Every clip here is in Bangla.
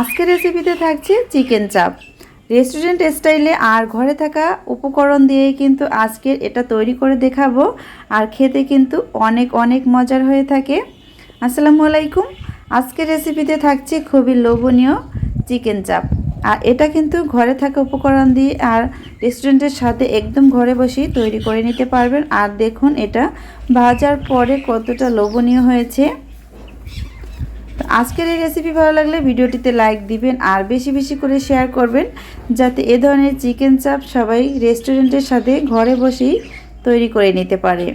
আজকের রেসিপিতে থাকছে চিকেন চাপ রেস্টুরেন্ট স্টাইলে আর ঘরে থাকা উপকরণ দিয়েই কিন্তু আজকের এটা তৈরি করে দেখাবো। আর খেতে কিন্তু অনেক অনেক মজার হয়ে থাকে। আসসালামু আলাইকুম। আজকের রেসিপিতে থাকছে খুবই লোভনীয় চিকেন চাপ আর এটা কিন্তু ঘরে থাকা উপকরণ দিয়ে আর রেস্টুরেন্টের সাথে একদম ঘরে বসেই তৈরি করে নিতে পারবেন। আর দেখুন এটা ভাজার পরে কতটা লোভনীয় হয়েছে। আজকের এই রেসিপি ভালো লাগলে ভিডিওটিতে লাইক দিবেন আর বেশি বেশি করে শেয়ার করবেন যাতে এ ধরনের চিকেন চাপ সবাই রেস্টুরেন্টের সাথে ঘরে বসেই তৈরি করে নিতে পারে।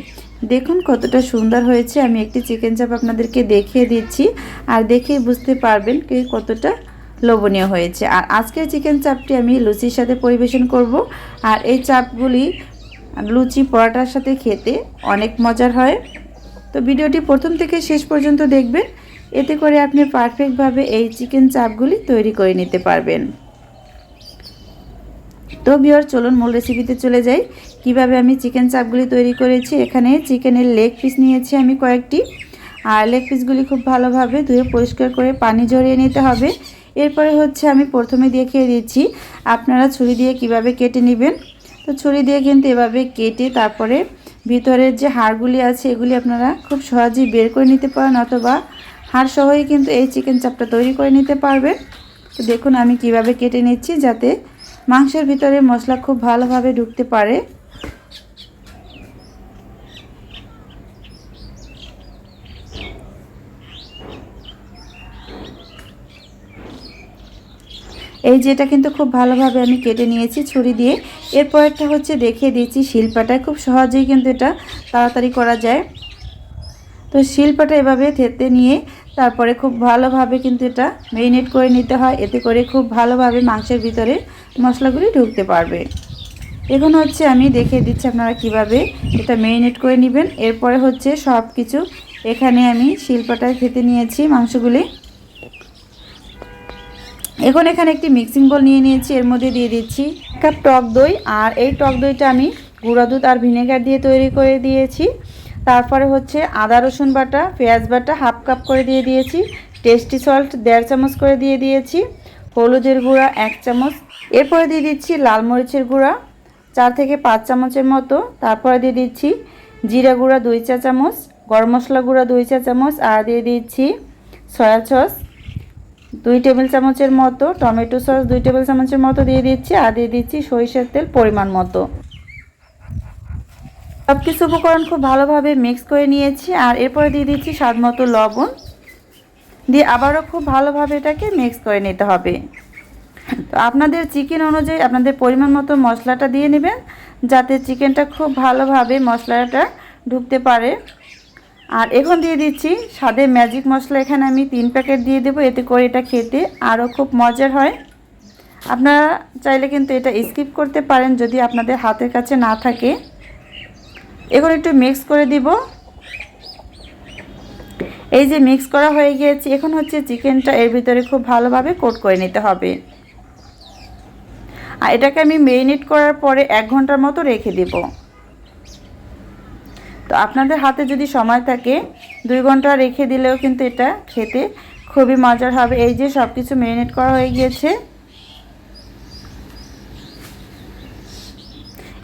দেখুন কতটা সুন্দর হয়েছে। আমি একটি চিকেন চাপ আপনাদেরকে দেখিয়ে দিচ্ছি আর দেখেই বুঝতে পারবেন কে কতটা লোভনীয় হয়েছে। আর আজকের চিকেন চাপটি আমি লুচির সাথে পরিবেশন করব আর এই চাপগুলি লুচি পরোটার সাথে খেতে অনেক মজার হয়। তো ভিডিওটি প্রথম থেকে শেষ পর্যন্ত দেখবেন। এতে করে আপনি পারফেক্টভাবে এই চিকেন চাপগুলি তৈরি করে নিতে পারবেন। তো বিয়র চলুন মূল রেসিপিতে চলে যাই। কীভাবে আমি চিকেন চাপগুলি তৈরি করেছি, এখানে চিকেনের লেগ পিস নিয়েছি আমি কয়েকটি। আর লেগ পিসগুলি খুব ভালোভাবে ধুয়ে পরিষ্কার করে পানি ঝরিয়ে নিতে হবে। এরপরে হচ্ছে আমি প্রথমে দেখিয়ে দিচ্ছি আপনারা ছুরি দিয়ে কীভাবে কেটে নেবেন। তো ছুরি দিয়ে কিন্তু এভাবে কেটে তারপরে ভিতরের যে হাড়গুলি আছে, এগুলি আপনারা খুব সহজেই বের করে নিতে পারেন অথবা হাড় সহই কিন্তু এই চিকেন চাপটা তৈরি করে নিতে পারবেন তো দেখুন আমি কীভাবে কেটে নিচ্ছি যাতে মাংসের ভিতরে মশলা খুব ভালোভাবে ঢুকতে পারে। এই যেটা কিন্তু খুব ভালোভাবে আমি কেটে নিয়েছি ছুরি দিয়ে। এরপরটা হচ্ছে দেখিয়ে দিয়েছি শিল্পাটায়। খুব সহজেই কিন্তু এটা তাড়াতাড়ি করা যায়। তো শিল্পাটা এভাবে থেতে নিয়ে তারপরে খুব ভালোভাবে কিন্তু এটা মেরিনেট করে নিতে হয়। এতে করে খুব ভালোভাবে মাংসের ভিতরে মশলাগুলি ঢুকতে পারবে। এখন হচ্ছে আমি দেখিয়ে দিচ্ছি আপনারা কীভাবে এটা মেরিনেট করে নেবেন। এরপরে হচ্ছে সব কিছু এখানে আমি শিল্পাটায় খেতে নিয়েছি মাংসগুলি। এখন এখানে একটি মিক্সিং বোল নিয়ে নিয়েছি। এর মধ্যে দিয়ে দিচ্ছি এক কাপ টক দই। আর এই টক দইটা আমি গুঁড়া দুধ আর ভিনেগার দিয়ে তৈরি করে দিয়েছি। তারপরে হচ্ছে আদা, রসুন বাটা, পেঁয়াজ বাটা হাফ কাপ করে দিয়ে দিয়েছি। টেস্টি সল্ট দেড় চামচ করে দিয়ে দিয়েছি। হলুদের গুঁড়া এক চামচ। এরপরে দিয়ে দিচ্ছি লাল মরিচের গুঁড়া চার থেকে পাঁচ চামচের মতো। তারপরে দিয়ে দিচ্ছি জিরা গুঁড়া দুই চা চামচ, গরম মশলা গুঁড়া দুই চা চামচ আর দিয়ে দিচ্ছি সয়া সস দুই টেবিল চামচের মতো। টমেটো সস দুই টেবিল চামচের মতো দিয়ে দিচ্ছি আর দিয়ে দিচ্ছি সরিষার তেল পরিমাণ মতো। সব কিছু উপকরণ খুব ভালোভাবে মিক্স করে নিয়েছি, আর এরপরে দিয়ে দিচ্ছি স্বাদ মতো লবণ। দিয়ে আবারও খুব ভালোভাবে এটাকে মিক্স করে নিতে হবে। তো আপনাদের চিকেন অনুযায়ী আপনাদের পরিমাণ মতো মশলাটা দিয়ে নেবেন, যাতে চিকেনটা খুব ভালোভাবে মশলাটা ঢুকতে পারে। আর এখন দিয়ে দিচ্ছি স্বাদে ম্যাজিক মশলা, এখানে আমি তিন প্যাকেট দিয়ে দেবো, এতে করে এটা খেতে আরও খুব মজার হয়। আপনারা চাইলে কিন্তু এটা স্কিপ করতে পারেন যদি আপনাদের হাতের কাছে না থাকে। এখন একটু মিক্স করে দিব। এই যে মিক্স করা হয়ে গিয়েছে, এখন হচ্ছে চিকেনটা এর ভিতরে খুব ভালোভাবে কোট করে নিতে হবে। আর এটাকে আমি মেরিনেট করার পরে এক ঘণ্টার মতো রেখে দেব। তো আপনাদের হাতে যদি সময় থাকে, দুই ঘণ্টা রেখে দিলেও কিন্তু এটা খেতে খুবই মজার হবে। এই যে সব কিছু মেরিনেট করা হয়ে গিয়েছে।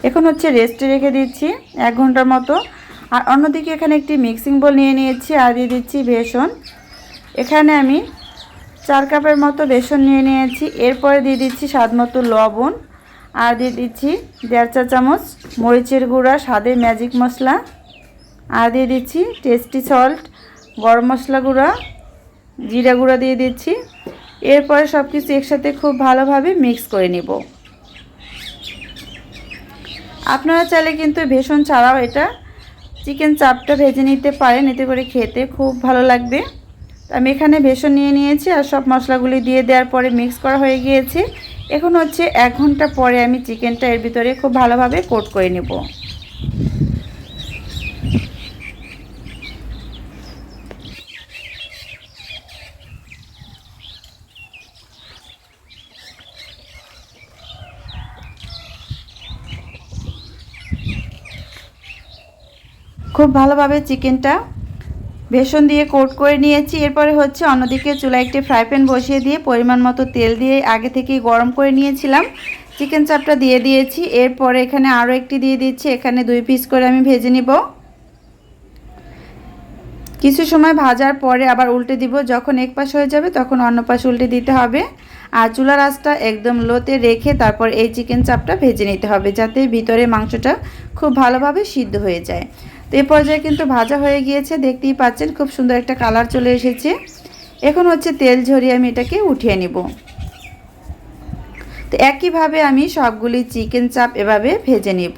এখন হচ্ছে রেস্টে রেখে দিচ্ছি এক ঘণ্টার মতো। আর অন্যদিকে এখানে একটি মিক্সিং বোল নিয়ে নিয়েছি আর দিয়ে দিচ্ছি বেসন। এখানে আমি চার কাপের মতো বেসন নিয়ে নিয়েছি। এরপরে দিয়ে দিচ্ছি স্বাদ মতো লবণ। আর দিয়ে দিচ্ছি দেড় চা চামচ মরিচের গুঁড়া, স্বাদে ম্যাজিক মশলা। আর দিয়ে দিচ্ছি টেস্টি সল্ট গরম মশলা গুঁড়া, জিরা গুঁড়া দিয়ে দিচ্ছি। এরপরে সব কিছু একসাথে খুব ভালোভাবে মিক্স করে নেব। আপনারা চাইলে কিন্তু ভেষণ ছাড়াও এটা চিকেন চাপটা ভেজে নিতে পারেন, এতে করে খেতে খুব ভালো লাগবে। আমি এখানে ভেষণ নিয়ে নিয়েছি আর সব মশলাগুলি দিয়ে দেওয়ার পরে মিক্স করা হয়ে গিয়েছে। এখন হচ্ছে এক ঘণ্টা পরে আমি চিকেনটা এর ভিতরে খুব ভালোভাবে কোট করে নেব। খুব ভালোভাবে চিকেনটা বেসন দিয়ে কোট করে নিয়েছি। এরপরে হচ্ছে অন্যদিকে চুলা একটি ফ্রাই প্যান বসিয়ে দিয়ে পরিমাণ মতো তেল দিয়ে আগে থেকেই গরম করে নিয়েছিলাম। চিকেন চাপটা দিয়ে দিয়েছি। এরপরে এখানে আরও একটি দিয়ে দিচ্ছি। এখানে দুই পিস করে আমি ভেজে নিব। কিছু সময় ভাজার পরে আবার উল্টে দিব। যখন এক পাশ হয়ে যাবে তখন অন্য পাশ উল্টে দিতে হবে। আর চুলার আঁচটা একদম লোতে রেখে তারপর এই চিকেন চাপটা ভেজে নিতে হবে, যাতে ভিতরে মাংসটা খুব ভালোভাবে সিদ্ধ হয়ে যায়। তো এই পর্যায়ে কিন্তু ভাজা হয়ে গিয়েছে, দেখতেই পাচ্ছেন খুব সুন্দর একটা কালার চলে এসেছে। এখন হচ্ছে তেল ঝরিয়ে আমি এটাকে উঠিয়ে নিব। তো একইভাবে আমি সবগুলি চিকেন চাপ এভাবে ভেজে নিব।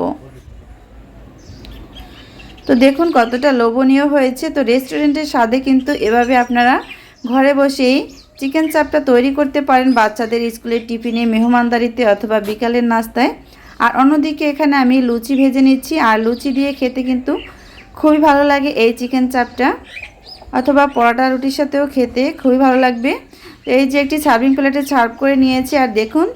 তো দেখুন কতটা লোভনীয় হয়েছে। তো রেস্টুরেন্টের স্বাদে কিন্তু এভাবে আপনারা ঘরে বসেই চিকেন চাপটা তৈরি করতে পারেন বাচ্চাদের স্কুলের টিফিনে, মেহমানদারিতে অথবা বিকালের নাস্তায়। আর অন্যদিকে এখানে আমি লুচি ভেজে নিচ্ছি। আর লুচি দিয়ে খেতে কিন্তু খুবই ভালো লাগে এই চিকেন চাপটা। অথবা পরোটা রুটির সাথেও খেতে খুবই ভালো লাগবে। এই যে একটি সার্ভিং প্লেটে সার্ভ করে নিয়েছি, আর দেখুন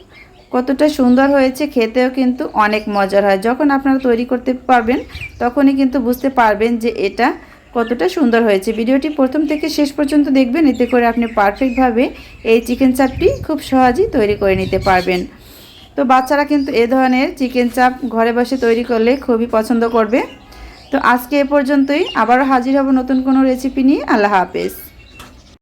কতটা সুন্দর হয়েছে, খেতেও কিন্তু অনেক মজার হয়। যখন আপনারা তৈরি করতে পারবেন, তখনই কিন্তু বুঝতে পারবেন যে এটা কতটা সুন্দর হয়েছে। ভিডিওটি প্রথম থেকে শেষ পর্যন্ত দেখবেন, এতে করে আপনি পারফেক্টভাবে এই চিকেন চাপটি খুব সহজেই তৈরি করে নিতে পারবেন। তো বাচ্চারা কিন্তু এ ধরনের চিকেন চাপ ঘরে বসে তৈরি করলে খুবই পছন্দ করবে। তো আজকে এ পর্যন্তই। আবারও হাজির হব নতুন কোনো রেসিপি নিয়ে। আল্লাহ হাফেজ।